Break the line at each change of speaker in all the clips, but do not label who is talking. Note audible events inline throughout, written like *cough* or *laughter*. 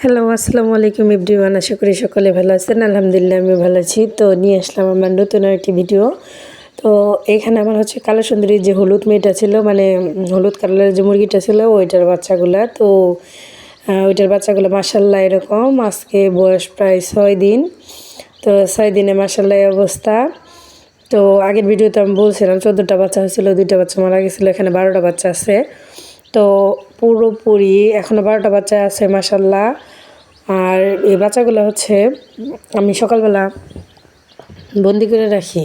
Hello আসসালামু আলাইকুম everyone আশা করি সকলে ভালো আছেন। আলহামদুলিল্লাহ আমি ভালো আছি। তো নিয়ে আসলাম আমার নতুন একটি ভিডিও তো এখানে আমার হচ্ছে কালো সুন্দরী যে হলুদ মেয়েটা ছিল মানে হলুদ কালারের যে মুরগিটা ছিল, ওইটার বাচ্চাগুলা। তো ওইটার বাচ্চাগুলো মাসাল্লাহ এরকম, আজকে বয়স প্রায় ছয় দিন। তো ছয় দিনে মাসাল্লাহ অবস্থা। তো আগের ভিডিওতে আমি বলছিলাম, চোদ্দোটা বাচ্চা হয়েছিল, দুইটা বাচ্চা মারা গেছিল, এখানে বারোটা বাচ্চা আছে। তো পুরোপুরি এখনও বারোটা বাচ্চা আছে মাসাল্লাহ আর এই বাচ্চাগুলো হচ্ছে, আমি সকালবেলা বন্দি করে রাখি।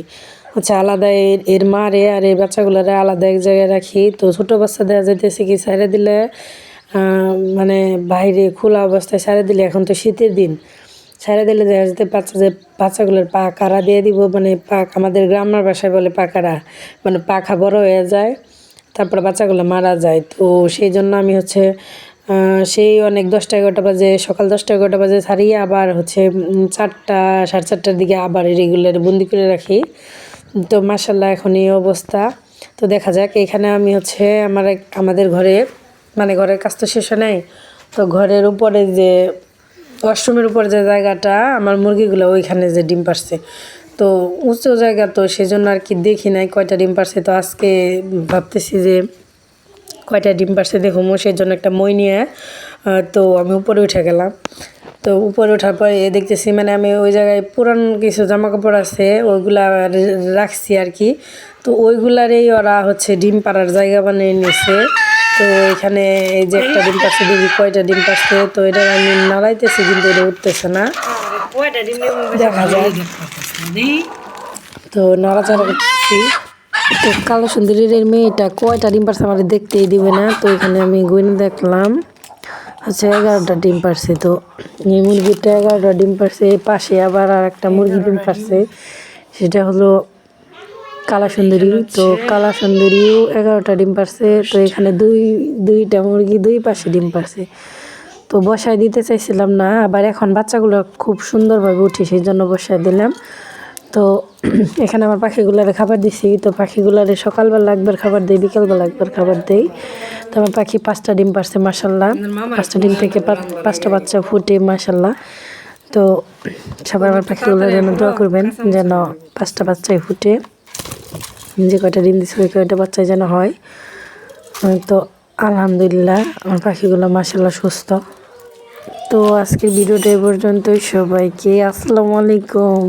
হচ্ছে আলাদা এর মারে আর এই বাচ্চাগুলোরে আলাদা এক জায়গায় রাখি। তো ছোটো বাচ্চা দেওয়া যাইতেছে কি সাইডে দিলে মানে বাইরে খোলা অবস্থায় সাইডে দিলে এখন তো শীতের দিন। সাইডে দিলে দেখা যেতে বাচ্চা যে, বাচ্চাগুলোর পা কারা দিয়ে দিব মানে পাক আমাদের গ্রামের বাসায় বলে পাকারা মানে পাখা বড় হয়ে যায়। তারপরে বাচ্চাগুলো মারা যায়। তো সেই জন্য আমি হচ্ছে সেই অনেক দশটা এগারোটা বাজে, সকাল দশটা এগারোটা বাজে ছাড়িয়ে আবার হচ্ছে চারটা, সাড়ে চারটার দিকে আবার রেগুলার বন্দি করে রাখি। তো মাসাল্লাহ এখন এই অবস্থা। তো দেখা যাক, এখানে আমি হচ্ছে আমার আমাদের ঘরে মানে ঘরের কাজ তো শেষ নাই। তো ঘরের উপরে যে ওয়াশরুমের উপর যে জায়গাটা, আমার মুরগিগুলো ওইখানে যে ডিম পারছে তো উঁচু জায়গা তো সেজন্য আর কি দেখি নাই কয়টা ডিম পারছে। তো আজকে ভাবতেছি যে কয়টা ডিম পারছে দেখুন সেই জন্য একটা মই নিয়ে তো আমি উপরে উঠে গেলাম। তো উপরে ওঠার পরে এ দেখতেছি মানে আমি ওই জায়গায় পুরান কিছু জামা কাপড় আছে ওইগুলা রাখছি আর কি। তো ওইগুলারই ওরা হচ্ছে ডিম পাড়ার জায়গা বানিয়ে নিছে। তো এখানে এই যে একটা ডিম পাচ্ছে দেখি কয়টা ডিম পাচ্ছে তো এটা আমি নাড়াইতেছি কিন্তু এটা উঠতেছে না। দেখা যায় তো নাড়াচাড়া তো কালো সুন্দরীর মেয়েটা কয়টা ডিম পারছে আমার দেখতেই দিবে না। তো এখানে আমি গুইনে দেখলাম। আচ্ছা এগারোটা ডিম পারছে তো। এই মুরগিটা এগারোটা ডিম পারছে পাশে আবার আর একটা মুরগি ডিম পারছে। সেটা হলো কালা সুন্দরী। তো কালা সুন্দরীও এগারোটা ডিম পারছে। তো এখানে দুই, দুইটা মুরগি দুই পাশে ডিম পারছে। তো বসায় দিতে চাইছিলাম না, আবার এখন বাচ্চাগুলো খুব সুন্দরভাবে উঠে, সেই জন্য বসায় দিলাম। তো *clears throat* এখানে আমার পাখিগুলারে খাবার দিছি। তো পাখিগুলারে সকালবেলা একবার খাবার দেই, বিকালবেলা একবার খাবার দেই। তো আমার পাখি পাঁচটা ডিম পারছে মাসাল্লাহ পাঁচটা ডিম থেকে পাঁচটা বাচ্চা ফুটে মাসাল্লাহ তো সবাই আমার পাখিগুলো যেন দোয়া করবেন যেন পাঁচটা বাচ্চাই ফুটে। যে কয়টা ডিম দিচ্ছে ওই কয়টা বাচ্চাই যেন হয়। তো আলহামদুলিল্লাহ, আমার পাখিগুলো মাসাল্লাহ সুস্থ। তো আজকের ভিডিওটা পর্যন্তই। সবাইকে আসসালামু আলাইকুম।